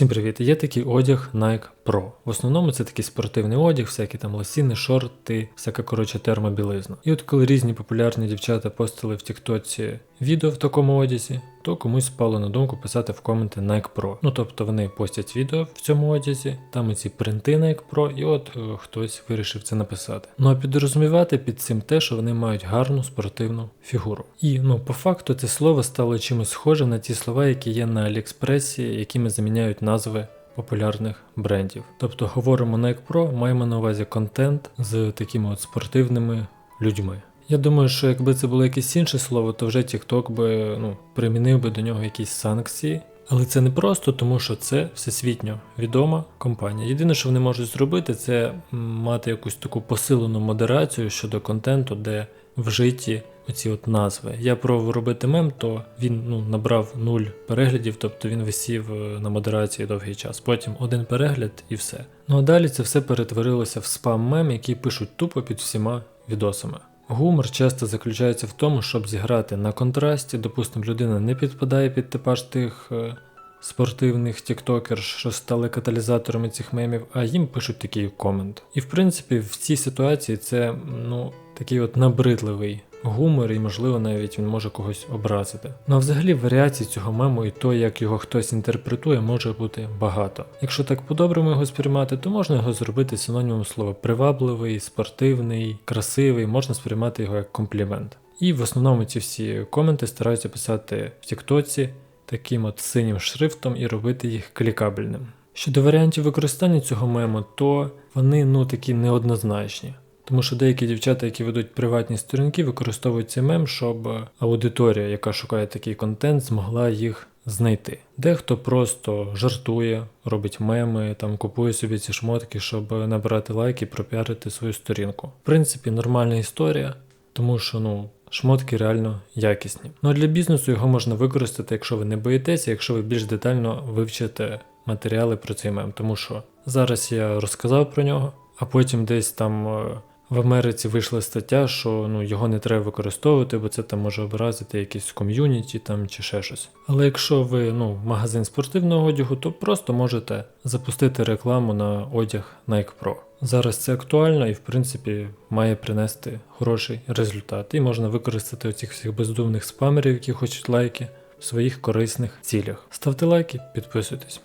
Всім привіт! Є такий одяг Nike Pro. В основному це такий спортивний одяг, всякі там лосіни, шорти, всяка коротше термобілизна. І от коли різні популярні дівчата постили в Тіктоці відео в такому одязі, то комусь спало на думку писати в коменти Nike Pro. Ну тобто вони постять відео в цьому одязі, там оці принти Nike Pro, і от е, хтось вирішив це написати. Ну а підрозумівати під цим те, що вони мають гарну спортивну фігуру. І ну по факту це слово стало чимось схоже на ті слова, які є на Аліекспресі, якими заміняють назви популярних брендів. Тобто говоримо Nike Pro, маємо на увазі контент з такими от спортивними людьми. Я думаю, що якби це було якесь інше слово, то вже TikTok би ну, примінив би до нього якісь санкції. Але це не просто, тому що це всесвітньо відома компанія. Єдине, що вони можуть зробити, це мати якусь таку посилену модерацію щодо контенту, де вжиті оці от назви. Я пробував робити мем, то він ну, набрав нуль переглядів, тобто він висів е, на модерації довгий час. Потім один перегляд і все. Ну а далі це все перетворилося в спам-мем, який пишуть тупо під всіма відосами. Гумор часто заключається в тому, щоб зіграти на контрасті. Допустимо, людина не підпадає під типаж тих е, спортивних тіктокер, що стали каталізаторами цих мемів, а їм пишуть такий комент. І в принципі, в цій ситуації це ну, такий от набридливий гумор, і можливо навіть він може когось образити. Ну а взагалі варіацій цього мему і то, як його хтось інтерпретує, може бути багато. Якщо так по-доброму його сприймати, то можна його зробити синонімом слова привабливий, спортивний, красивий, можна сприймати його як комплімент. І в основному ці всі коменти стараються писати в Тіктоці таким от синім шрифтом і робити їх клікабельним. Щодо варіантів використання цього мему, то вони ну такі неоднозначні. Тому що деякі дівчата, які ведуть приватні сторінки, використовують цей мем, щоб аудиторія, яка шукає такий контент, змогла їх знайти. Дехто просто жартує, робить меми, там купує собі ці шмотки, щоб набрати лайки і пропіарити свою сторінку. В принципі, нормальна історія, тому що ну. Шмотки реально якісні. Ну а для бізнесу його можна використати, якщо ви не боїтеся, якщо ви більш детально вивчите матеріали про цей мем. Тому що зараз я розказав про нього, а потім десь там е, в Америці вийшла стаття, що ну, його не треба використовувати, бо це там може образити якийсь ком'юніті там чи ще щось. Але якщо ви ну, магазин спортивного одягу, то просто можете запустити рекламу на одяг Nike Pro. Зараз це актуально і в принципі має принести хороший результат. І можна використати оцих всіх бездумних спамерів, які хочуть лайки, в своїх корисних цілях. Ставте лайки, підписуйтесь.